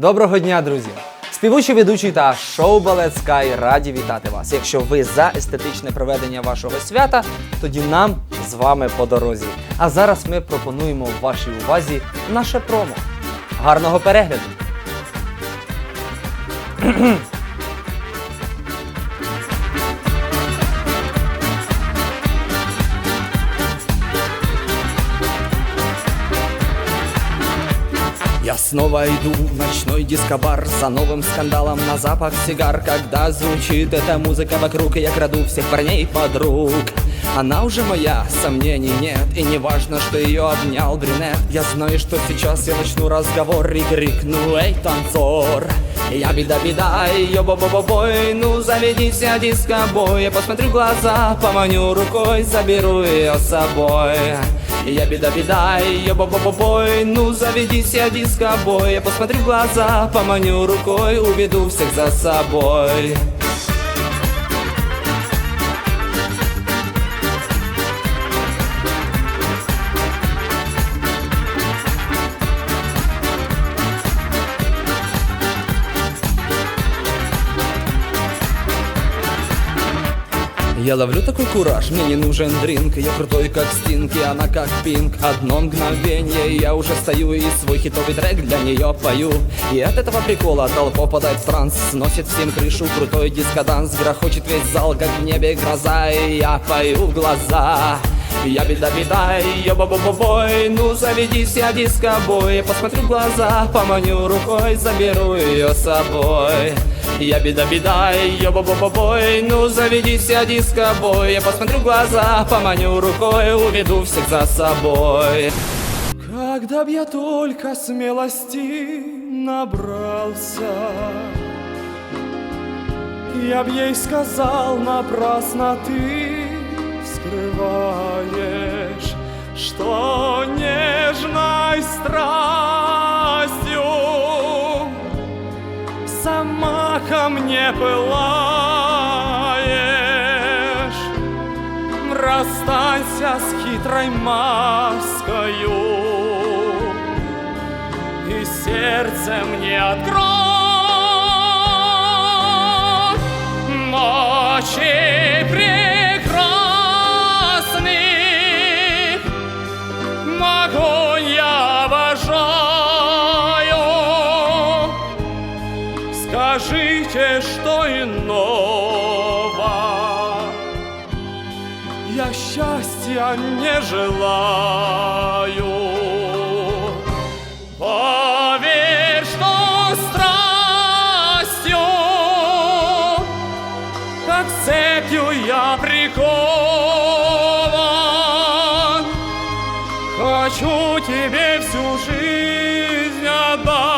Доброго дня, друзі! Співучий ведучий та шоу Балет Скай раді вітати вас. Якщо ви за естетичне проведення вашого свята, тоді нам з вами по дорозі. А зараз ми пропонуємо вашій увазі наше промо. Гарного перегляду! снова иду в ночной дискобар За новым скандалом на запах сигар. Когда звучит эта музыка вокруг Я краду всех парней подруг. Она уже моя, сомнений нет И не важно, что ее обнял брюнет. Я знаю, что сейчас я начну разговор И крикну, эй, танцор! Я беда-беда, ее бо-бо-бой Ну, заведися дискобой. Я посмотрю в глаза, поманю рукой Заберу ее с собой я беда-беда, ее бо-бо-бой Ну заведися дискобой Я посмотрю в глаза, поманю рукой Уведу всех за собой Я ловлю такой кураж, мне не нужен дринк Я крутой как стинг, и она как пинг. Одно мгновение, я уже стою И свой хитовый трек для нее пою. И от этого прикола толпа попадает в транс. Сносит всем крышу, крутой дискоданс. Грохочет весь зал, как в небе гроза. И я пою в глаза. Я беда-беда, ее бо-бо-бой Ну заведись я дискобой. Посмотрю в глаза, поманю рукой Заберу ее с собой я беда-беда, ее бо-бо-бой Ну заведись я дискобой Я посмотрю в глаза, поманю рукой Уведу всех за собой. Когда б я только смелости набрался Я б ей сказал, напрасно ты скрываешь Что нежной страстью ко мне пылаешь. Расстанься с хитрой маскою И сердце мне открой. Ночи я не желаю. Поверь, что страстью, как цепью я прикован, хочу тебе всю жизнь отдать.